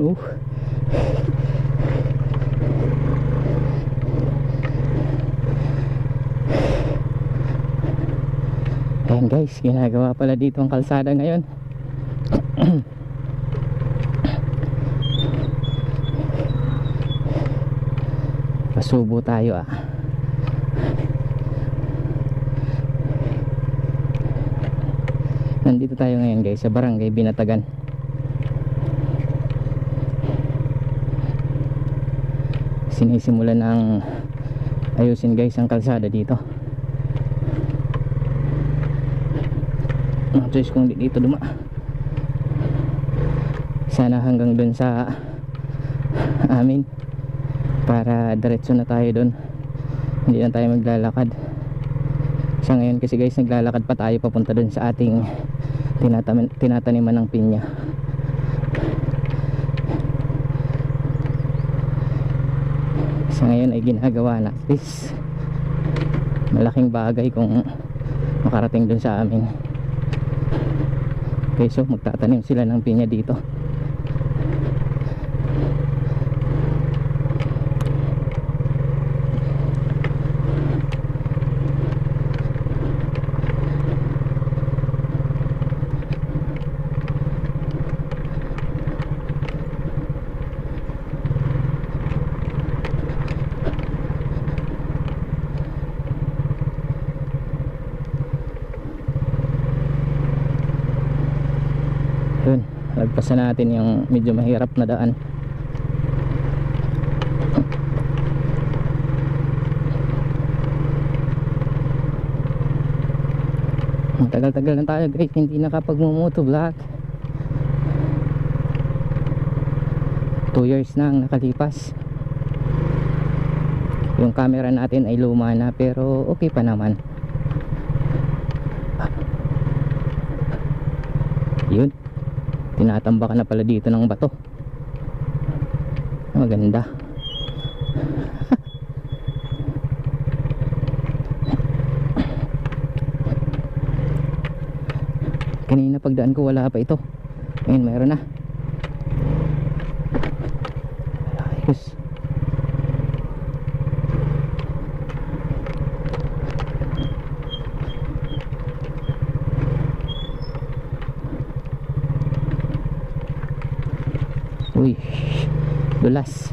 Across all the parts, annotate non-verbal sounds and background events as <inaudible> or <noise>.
oh Ayan guys, ginagawa pala dito ang kalsada ngayon. <clears throat> Pasubo tayo ah. Nandito tayo ngayon guys sa Barangay Binatagan. Sinisimulan ng ayusin guys ang kalsada dito. Ang choice kung di dito duma. Sana hanggang dun sa amin para diretso na tayo dun. Hindi na tayo maglalakad. Sa ngayon kasi guys naglalakad pa tayo papunta dun sa ating tinatanim, tinataniman ng pinya. Ngayon ay ginagawa na. At malaking bagay kung makarating dun sa amin. Okay, so magtatanim sila ng pinya dito. Yun, lagpasan natin yung medyo mahirap na daan. Tagal-tagal na tayo guys, hindi nakapag-moto vlog. 2 years na ang nakalipas. Yung camera natin ay luma na pero okay pa naman. Yun tinatamba ka na pala dito ng bato. Maganda <laughs> kanina pagdaan ko wala pa ito. Ngayon meron na dulas.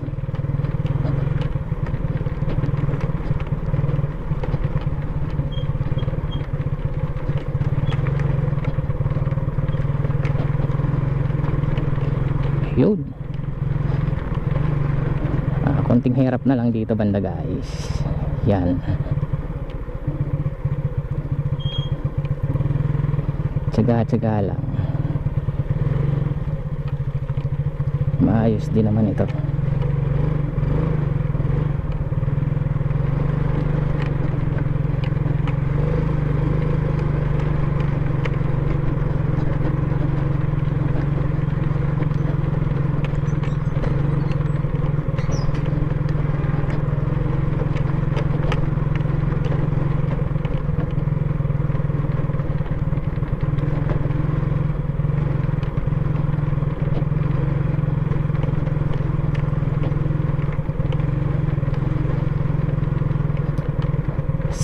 Yun. Ah, konting hirap na lang dito banda guys. Yan. Tsaga-tsaga lang. maayos din naman ito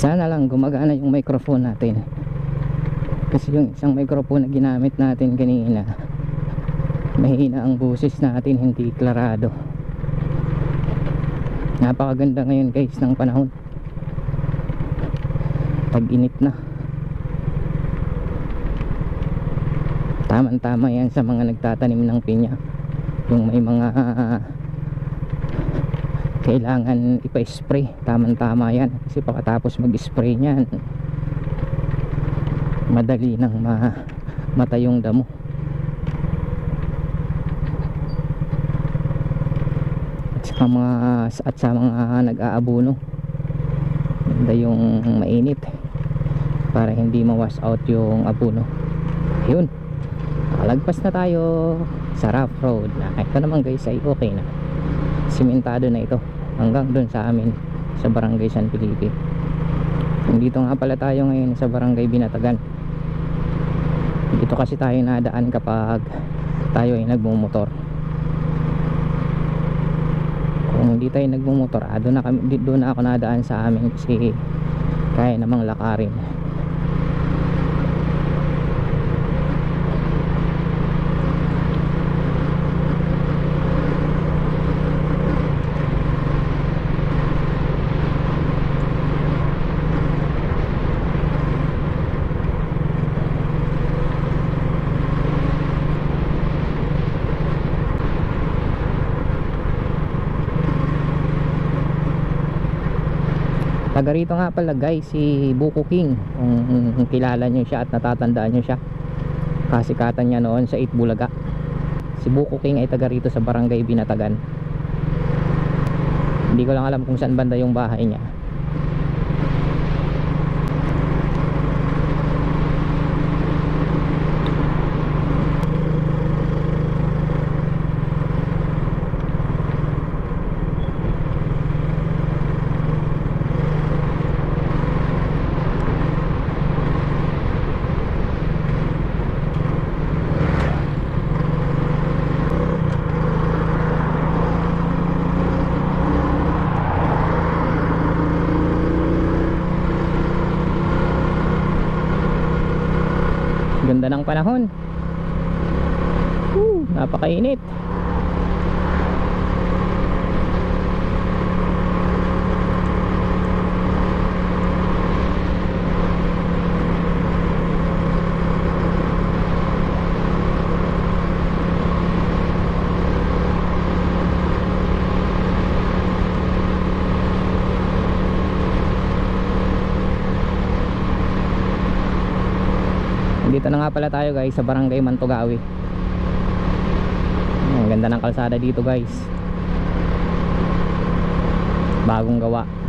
sana lang gumagana yung microphone natin. Kasi yung isang microphone na ginamit natin kanina mahina ang busis natin hindi klarado. Napakaganda ngayon guys ng panahon. Pag init na. Tamang tama yan sa mga nagtatanim ng pinya. Yung may mga kailangan ipa-spray. Tamang tama yan kasi pagkatapos mag-spray nyan madali nang ma mata yung damo. At sa mga at sa mga nag-aabuno ganda yung mainit para hindi ma-wash out yung abuno. Yun nakalagpas na tayo sa rough road. Na ito naman guys ay okay na. Simentado na ito hanggang dun sa amin sa barangay San Felipe. Dito nga pala tayo ngayon sa barangay Binatagan. Dito kasi tayo nadaan kapag tayo ay nagmumotor. Kung hindi tayo nagmumotor ah, doon na, kami, doon na ako nadaan sa amin kasi kaya namang lakarin. Taga rito nga pala guys si Buko King. Kung, kilala nyo siya at natatandaan nyo siya. Kasikatan niya noon sa 8 Bulaga si Buko King ay taga rito sa barangay Binatagan. Hindi ko lang alam kung saan banda yung bahay niya ganda ng panahon. Woo, napakainit Dito na nga pala tayo guys sa barangay Mantugawi. Ang ganda ng kalsada dito guys. Bagong gawa.